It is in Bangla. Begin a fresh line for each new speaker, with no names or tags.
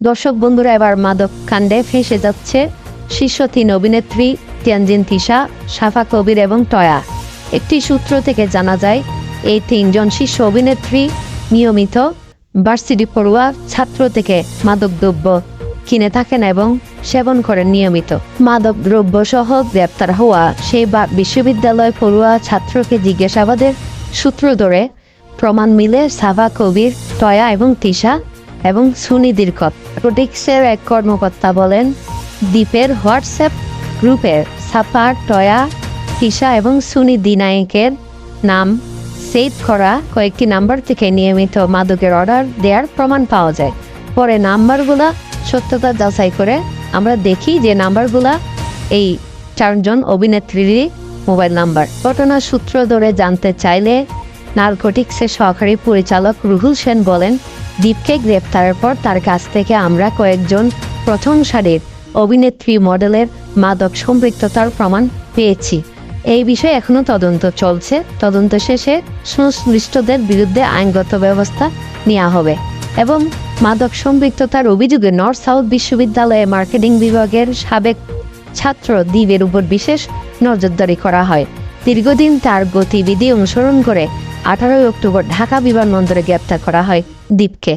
দর্শক বন্ধুরা, এবার মাদক কাণ্ডে ফেসে যাচ্ছে শীর্ষ তিন অভিনেত্রী তিয়ানজিন তিশা সাফা কবির এবং টয়া। একটি সূত্র থেকে জানা যায়, এই তিনজন শীর্ষ অভিনেত্রী নিয়মিত ভার্সিটি পড়ুয়া, ছাত্র থেকে মাদক দ্রব্য কিনে থাকেন এবং সেবন করেন নিয়মিত। মাদক দ্রব্য সহ গ্রেপ্তার হওয়া সেই বা বিশ্ববিদ্যালয় পড়ুয়া ছাত্রকে জিজ্ঞাসাবাদের সূত্র ধরে, প্রমাণ মিলে সাভা কবির, টয়া এবং তিশা এবং সুনিধির কথা প্রোটিক্সের এক কর্মকর্তা বলেন, দ্বীপের হোয়াটসঅ্যাপ গ্রুপের সাফা টয়া, তিশা এবং সুনিধি নায়কের নাম সেভ করা কয়েকটি নাম্বার থেকে নিয়মিত মাদকের অর্ডার দেওয়ার প্রমাণ পাওয়া যায়। পরে নাম্বারগুলা সত্যতা যাচাই করে আমরা দেখি যে নাম্বারগুলা এই চারজন অভিনেত্রীরই মোবাইল নাম্বার। ঘটনার সূত্র ধরে জানতে চাইলে নার্কোটিক্সের সহকারী পরিচালক রুহুল সেন বলেন দীপকে গ্রেপ্তারের পর তার কাছ থেকে আমরা কয়েকজন প্রথম সারির অভিনেত্রী মডেলের মাদক সম্পৃক্ততার প্রমাণ পেয়েছি। এই বিষয়ে এখনও তদন্ত চলছে। তদন্ত শেষে সংশ্লিষ্টদের বিরুদ্ধে আইনগত ব্যবস্থা নেওয়া হবে এবং মাদক সম্পৃক্ততার অভিযোগে নর্থ সাউথ বিশ্ববিদ্যালয়ে মার্কেটিং বিভাগের সাবেক ছাত্র দ্বীপের উপর বিশেষ নজরদারি করা হয়। দীর্ঘদিন তার গতিবিধি অনুসরণ করে আঠারোই অক্টোবর ঢাকা বিমানবন্দরে গ্রেপ্তার করা হয় দ্বীপকে